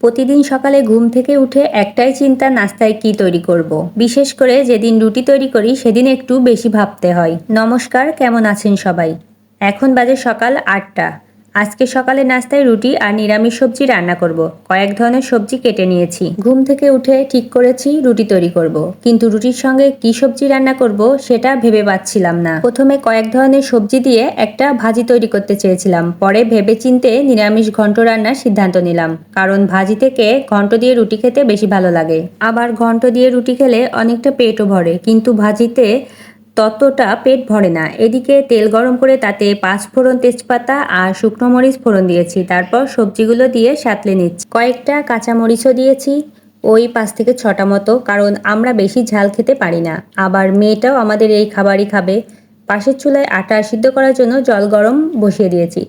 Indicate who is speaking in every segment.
Speaker 1: প্রতিদিন সকালে ঘুম থেকে উঠে একটাই চিন্তা, নাস্তায় কি তৈরি করব। বিশেষ করে যেদিন রুটি তৈরি করি, সেদিন একটু বেশি ভাবতে হয়। নমস্কার, কেমন আছেন সবাই? এখন বাজে সকাল আটটা। আজকে সকালে নাস্তায় রুটি আর নিরামিষ সবজি রান্না করব। কয়েক ধরনের সবজি কেটে নিয়েছি। ঘুম থেকে উঠে ঠিক করেছি রুটি তৈরি করব। কিন্তু রুটির সঙ্গে কি সবজি রান্না করব সেটা ভেবে পাচ্ছিলাম না। প্রথমে কয়েক ধরনের সবজি দিয়ে একটা ভাজি তৈরি করতে চেয়েছিলাম। পরে ভেবে চিনতে নিরামিষ ঘন্ট রান্নার সিদ্ধান্ত নিলাম। কারণ ভাজি থেকে ঘন্ট দিয়ে রুটি খেতে বেশি ভালো লাগে। আবার ঘন্ট দিয়ে রুটি খেলে অনেকটা পেটও ভরে। কিন্তু ভাজিতে ততটা পেট ভরে না। এদিকে তেল গরম করে তাতে পাঁচ ফোড়ন তেজপাতা আর শুকনো মরিচ ফোড়ন দিয়েছি। তারপর সবজিগুলো দিয়ে সাতলে নিচ্ছি। কয়েকটা কাঁচা মরিচও দিয়েছি ওই পাঁচ থেকে ছটা মতো, কারণ আমরা বেশি ঝাল খেতে পারি না। আবার মেয়েটাও আমাদের এই খাবারই খাবে। পাশের চুলায় আটা সিদ্ধ করার জন্য জল গরম বসিয়ে দিয়েছি।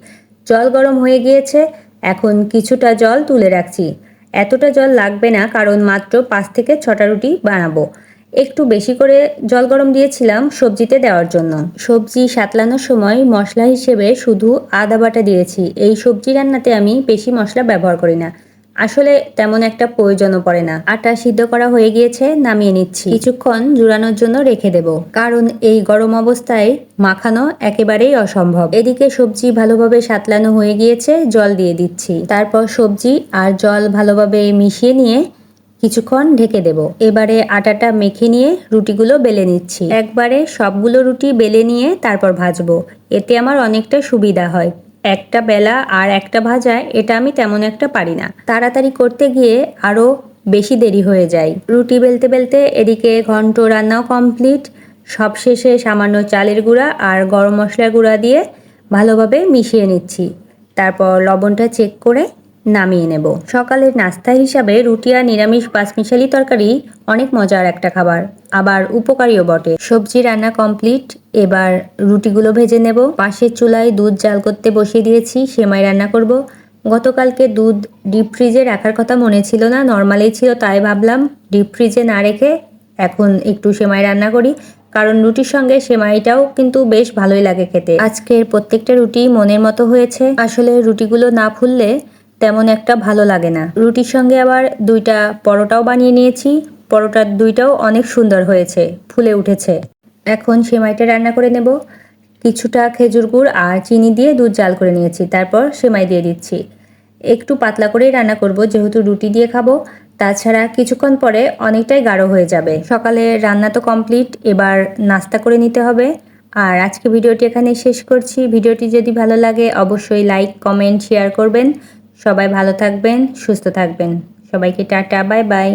Speaker 1: জল গরম হয়ে গিয়েছে, এখন কিছুটা জল তুলে রাখছি। এতটা জল লাগবে না, কারণ মাত্র পাঁচ থেকে ছটা রুটি বানাবো। একটু বেশি করে জল গরম দিয়েছিলাম সবজিতে দেওয়ার জন্য। সবজি সাতলানোর সময় মশলা হিসেবে শুধু আদা বাটা দিয়েছি। এই সবজি রান্নাতে আমি বেশি মশলা ব্যবহার করি না। আসলে তেমন একটা প্রয়োজনও পড়ে না। আটা সিদ্ধ করা হয়ে গিয়েছে, নামিয়ে নিচ্ছি। কিছুক্ষণ জুড়ানোর জন্য রেখে দেব। কারণ এই গরম অবস্থায় মাখানো একেবারেই অসম্ভব। এদিকে সবজি ভালোভাবে সাতলানো হয়ে গিয়েছে, জল দিয়ে দিচ্ছি। তারপর সবজি আর জল ভালোভাবে মিশিয়ে নিয়ে কিছুক্ষণ ঢেকে দেব। এবারে আটাটা মেখে নিয়ে রুটিগুলো বেলে নিচ্ছি। একবারে সবগুলো রুটি বেলে নিয়ে তারপর ভাজবো। এতে আমার অনেকটা সুবিধা হয়। একটা বেলা আর একটা ভাজায় এটা আমি তেমন একটা পারি না। তাড়াতাড়ি করতে গিয়ে আরও বেশি দেরি হয়ে যায়। রুটি বেলতে বেলতে এদিকে ঘন্ট রান্নাও কমপ্লিট। সবশেষে সামান্য চালের গুঁড়া আর গরম মশলার গুঁড়া দিয়ে ভালোভাবে মিশিয়ে নিচ্ছি। তারপর লবণটা চেক করে নামিয়ে নেব। সকালের নাস্তা হিসাবে রুটি আর নিরামিষ পাঁচমিশালি তরকারি অনেক মজার একটা খাবার। আবার উপকারীও বটে। সবজি রান্না কমপ্লিট, এবার রুটিগুলো ভেজে নেব। পাশের চুলায় দুধ জাল করতে বসিয়ে দিয়েছি, সেমাই রান্না করব। গতকালকে দুধ ডিপ ফ্রিজে রাখার কথা মনে ছিল না, নর্মালেই ছিল তাই ভাবলাম ডিপ ফ্রিজে না রেখে এখন একটু সেমাই রান্না করি। কারণ রুটির সঙ্গে সেমাইটাও কিন্তু বেশ ভালোই লাগে খেতে। আজকের প্রত্যেকটা রুটি মনের মতো হয়েছে। আসলে রুটিগুলো না ফুললে তেমন একটা ভালো লাগে না। রুটির সঙ্গে আবার দুইটা পরোটাও বানিয়ে নিয়েছি। পরোটার দুইটাও অনেক সুন্দর হয়েছে, ফুলে উঠেছে। এখন সেমাইটা রান্না করে নেব। কিছুটা খেজুর গুড় আর চিনি দিয়ে দুধ জাল করে নিয়েছি, তারপর সেমাই দিয়ে দিচ্ছি। একটু পাতলা করেই রান্না করব, যেহেতু রুটি দিয়ে খাব। তাছাড়া কিছুক্ষণ পরে অনেকটাই গাঢ় হয়ে যাবে। সকালে রান্না তো কমপ্লিট, এবার নাস্তা করে নিতে হবে। আর আজকে ভিডিওটি এখানে শেষ করছি। ভিডিওটি যদি ভালো লাগে, অবশ্যই লাইক, কমেন্ট, শেয়ার করবেন। সবাই ভালো থাকবেন সুস্থ থাকবেন। সবাইকে টাটা বাই বাই।